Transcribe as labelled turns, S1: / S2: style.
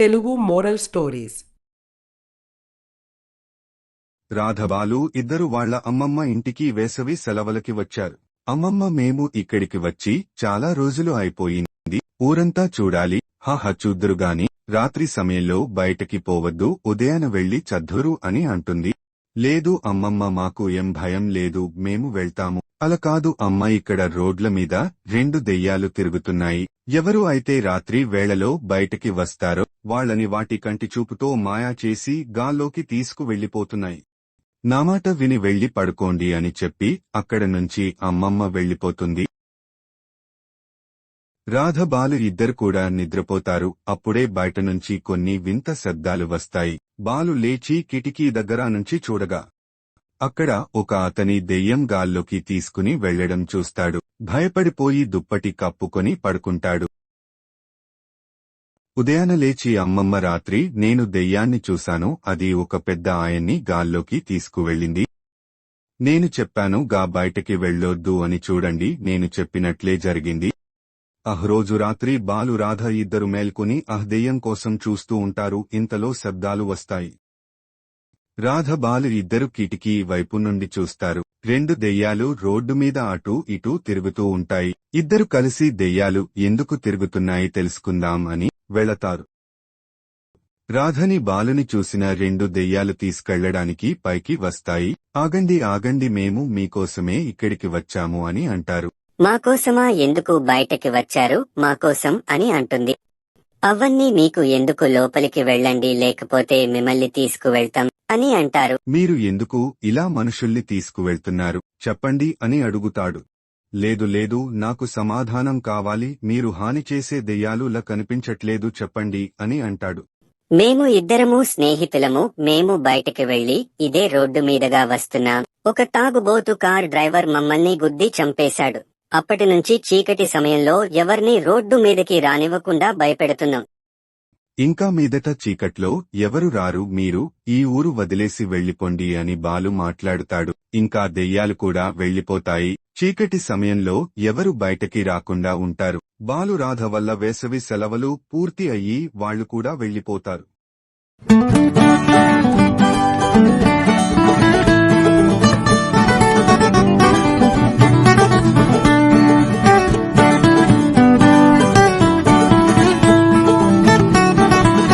S1: Telugu moral stories.
S2: రాధబాలు ఇద్దరు వాళ్ళ అమ్మమ్మ ఇంటికి వేసవి సెలవులకి వచ్చారు. అమ్మమ్మ మేము ఇక్కడికి వచ్చి చాలా రోజులు అయిపోయింది. ఊరంతా చూడాలి. హహ చూద్దురుగాని రాత్రి సమయంలో బయటకి పోవద్దు ఉదయాన వెళ్ళి చద్దురు అని అంటుంది. లేదు అమ్మమ్మ మాకు ఏం భయం లేదు మేము వెళ్తాము. అలా కాదు అమ్మ ఇక్కడ రోడ్ల మీద రెండు దెయ్యాలు తిరుగుతున్నాయి. ఎవరు అయితే రాత్రి వేళలో బయటకి వస్తారో వాళ్ళని వాటి కంటి చూపుతో మాయా చేసి గాల్లోకి తీసుకు వెళ్ళిపోతున్నాయి నామాట విని వెళ్ళి పడుకోండి అని చెప్పి అక్కడ నుంచి అమ్మమ్మ వెళ్ళిపోతుంది రాధబాలు ఇద్దరు కూడా నిద్రపోతారు. అప్పుడే బయట నుంచి కొన్ని వింత శబ్దాలు వస్తాయి. బాలు లేచి కిటికీ దగ్గర నుంచి చూడగా అక్కడ ఒక అతని దెయ్యం గాల్లోకి తీసుకుని వెళ్ళడం చూస్తాడు. భయపడిపోయి దుప్పటి కప్పుకొని పడుకుంటాడు. ఉదయాన లేచి అమ్మమ్మ రాత్రి నేను దెయ్యాన్ని చూశాను అది ఒక పెద్ద ఆయన్ని గాల్లోకి తీసుకువెళ్ళింది. నేను చెప్పాను గా బయటకి వెళ్ళొద్దు అని చూడండి నేను చెప్పినట్లే జరిగింది. అహ్ రోజు రాత్రి బాలు రాధ ఇద్దరు మేల్కొని అహ్ దెయ్యం కోసం చూస్తూ ఉంటారు ఇంతలో శబ్దాలు వస్తాయి. రాధ బాలు ఇద్దరు కిటికీ వైపు నుండి చూస్తారు. రెండు దెయ్యాలు రోడ్డు మీద అటూ ఇటూ తిరుగుతూ ఉంటాయి. ఇద్దరు కలిసి దెయ్యాలు ఎందుకు తిరుగుతున్నాయి తెలుసుకుందాం అని వెళతారు. రాధని బాలుని చూసిన రెండు దెయ్యాలు తీసుకెళ్ళడానికి పైకి వస్తాయి. ఆగండి ఆగండి మేము మీకోసమే ఇక్కడికి వచ్చాము అని అంటారు.
S3: మాకోసమా ఎందుకు బయటకి వచ్చారు? మాకోసం అని అంటుంది. అవన్నీ మీకు ఎందుకు లోపలికి వెళ్ళండి లేకపోతే మిమ్మల్ని తీసుకువెళ్తాం. అని అంటారు.
S2: మీరు ఎందుకు ఇలా మనుషుల్ని తీసుకువెళ్తున్నారు? చెప్పండి అని అడుగుతాడు. లేదు లేదు నాకు సమాధానం కావాలి మీరు హాని చేసే దెయ్యాలులా కనిపించట్లేదు చెప్పండి అని అంటాడు.
S3: మేము ఇద్దరము స్నేహితులము మేము బయటకి వెళ్ళి ఇదే రోడ్డు మీదుగా వస్తున్నాం. ఒక తాగుబోతు కార్ డ్రైవర్ మమ్మల్ని గుద్ది చంపేశాడు. అప్పటి నుంచి చీకటి సమయంలో ఎవర్నీ రోడ్డు మీదకి రానివ్వకుండా భయపెడుతున్నాం.
S2: ఇంకా మీదట చీకట్లో ఎవరు రారు? మీరు ఈ ఊరు వదిలేసి వెళ్ళిపోండి అని బాలు మాట్లాడుతాడు. ఇంకా దెయ్యాలు కూడా వెళ్ళిపోతాయి చీకటి సమయంలో ఎవరు బయటకి రాకుండా ఉంటారు? బాలు రాధ వల్ల వేసవి సెలవులు పూర్తి అయ్యి వాళ్ళు కూడా వెళ్ళిపోతారు